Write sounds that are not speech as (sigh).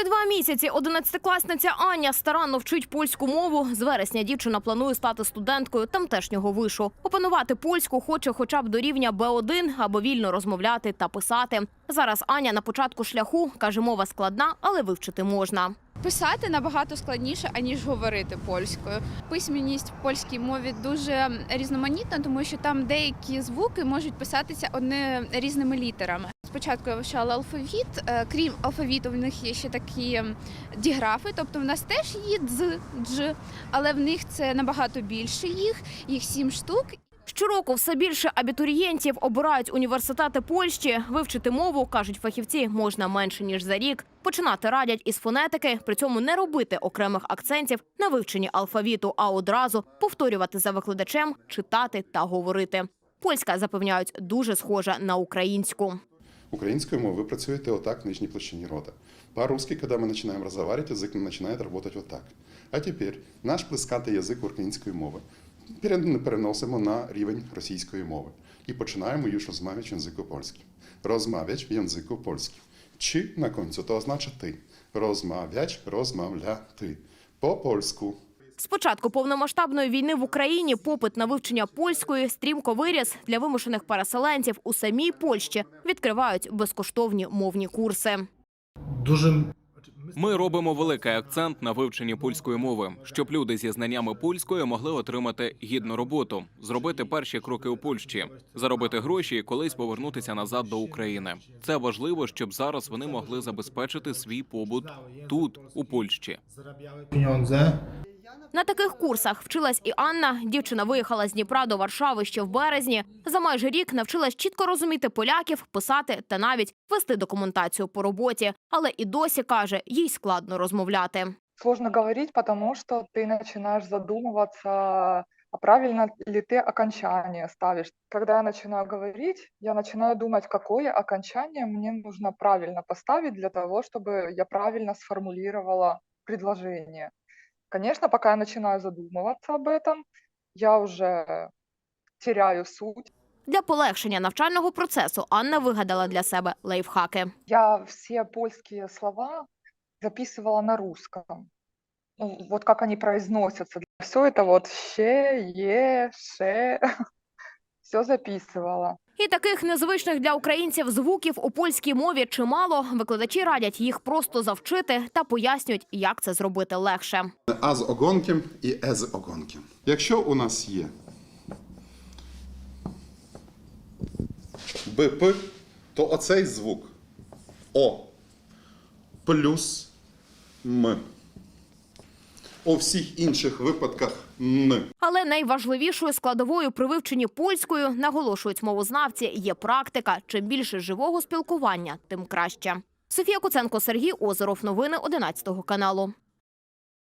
Вже два місяці одинадцятикласниця Аня старанно вчить польську мову. З вересня дівчина планує стати студенткою тамтешнього вишу. Опанувати польську хоче хоча б до рівня Б1, аби вільно розмовляти та писати. Зараз Аня на початку шляху каже, мова складна, але вивчити можна. Писати набагато складніше, аніж говорити польською. Письменність в польській мові дуже різноманітна, тому що там деякі звуки можуть писатися одне різними літерами. Спочатку я вивчала алфавіт. е, Крім алфавіту, в них є ще такі ем, діграфи, тобто в нас теж є дз, дж, але в них це набагато більше їх, їх сім штук. Щороку все більше абітурієнтів обирають університети Польщі. Вивчити мову, кажуть фахівці, можна менше ніж за рік. Починати радять із фонетики, при цьому не робити окремих акцентів на вивченні алфавіту, а одразу повторювати за викладачем, читати та говорити. Польська запевняють дуже схожа на українську. Украинскую мову вы працюєте отак в нижней площине рота. По-русски, когда мы начинаем разговаривать, язык начинает работать вот так. А тепер наш плескатий язик української мови пере- переносимо на рівень російської мови і починаємо już розмовляти в язику польським. Розмовляти в язику польським. Чи на кінці то означає ти. Розмовляти, розмовляти. По польську. З початку повномасштабної війни в Україні попит на вивчення польської стрімко виріс для вимушених переселенців у самій Польщі. Відкривають безкоштовні мовні курси. дуже Ми робимо великий акцент на вивченні польської мови, щоб люди зі знаннями польської могли отримати гідну роботу, зробити перші кроки у Польщі, заробити гроші і колись повернутися назад до України. Це важливо, щоб зараз вони могли забезпечити свій побут тут, у Польщі. zarabiały pieniądze. На таких курсах вчилась і Анна. Дівчина виїхала з Дніпра до Варшави ще в березні. За майже рік навчилась чітко розуміти поляків, писати та навіть вести документацію по роботі. Але і досі каже, їй складно розмовляти. Сложно говорить, потому что ты начинаешь задумываться, а правильно ли ты окончание ставишь. Когда я начинаю говорить, я начинаю думать, какое окончание мне нужно правильно поставить для того, чтобы я правильно сформулировала предложение. Конечно, пока я начинаю задумываться об этом, я уже теряю суть. Для полегшення навчального процесу Анна вигадала для себе лайфхаки. Я все польские слова записывала на русском. Ну, вот как они произносятся. Все это вот ще, е, ше. (laughs) Все записывала. І таких незвичних для українців звуків у польській мові чимало. Викладачі радять їх просто завчити та пояснюють, як це зробити легше. А з огонком і е з огонком. Якщо у нас є БП, то оцей звук О плюс М. У всіх інших випадках Н. Але найважливішою складовою при вивченні польською, наголошують мовознавці, є практика. Чим більше живого спілкування, тим краще. Софія Куценко, Сергій Озеров. Новини 11 каналу.